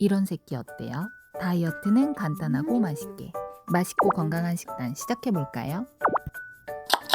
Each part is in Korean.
이런 새끼 어때요? 다이어트는 간단하고 맛있게. 맛있고 건강한 식단 시작해 볼까요?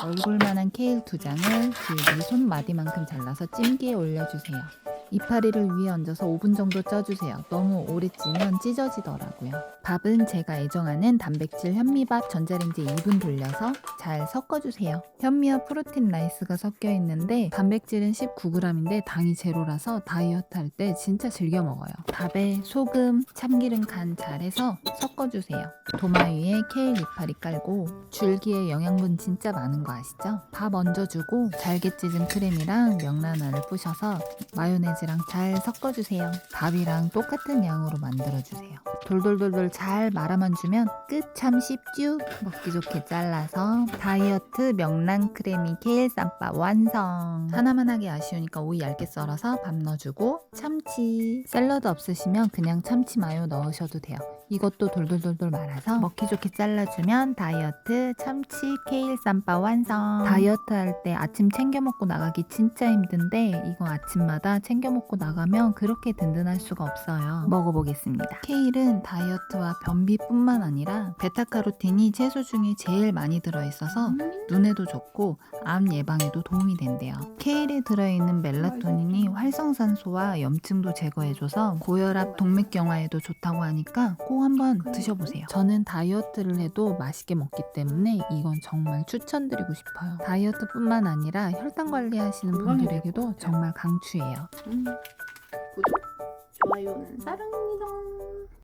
얼굴만한 케일 두 장을 길기 손마디만큼 잘라서 찜기에 올려주세요. 이파리를 위에 얹어서 5분 정도 쪄주세요. 너무 오래 찌면 찢어지더라고요. 밥은 제가 애정하는 단백질 현미밥 전자레인지에 2분 돌려서 잘 섞어주세요. 현미와 프로틴 라이스가 섞여 있는데 단백질은 19g인데 당이 제로라서 다이어트 할 때 진짜 즐겨 먹어요. 밥에 소금, 참기름 간 잘해서 섞어주세요. 도마 위에 케일 이파리 깔고 줄기에 영양분 진짜 많은 거 아시죠? 밥 얹어주고 잘게 찢은 크림이랑 명란알을 부셔서 마요네즈 랑 잘 섞어주세요. 밥이랑 똑같은 양으로 만들어주세요. 돌돌돌돌 잘 말아만 주면 끝 참 쉽죠? 먹기 좋게 잘라서 다이어트 명란 크래미 케일 쌈밥 완성. 하나만 하기 아쉬우니까 오이 얇게 썰어서 밥 넣어주고 참치. 샐러드 없으시면 그냥 참치 마요 넣으셔도 돼요. 이것도 돌돌돌돌 말아서 먹기 좋게 잘라주면 다이어트 참치 케일 쌈밥 완성. 다이어트 할 때 아침 챙겨 먹고 나가기 진짜 힘든데 이거 아침마다 챙겨 먹고 나가면 그렇게 든든할 수가 없어요. 먹어보겠습니다. 케일은 다이어트와 변비뿐만 아니라 베타카로틴이 채소 중에 제일 많이 들어있어서 눈에도 좋고 암 예방에도 도움이 된대요. 케일에 들어있는 멜라토닌이 활성산소와 염증도 제거해줘서 고혈압, 동맥경화에도 좋다고 하니까 꼭 한번 드셔보세요. 저는 다이어트를 해도 맛있게 먹기 때문에 이건 정말 추천드리고 싶어요. 다이어트뿐만 아니라 혈당 관리하시는 분들에게도 정말 강추해요. 구독, 좋아요는 사랑입니다.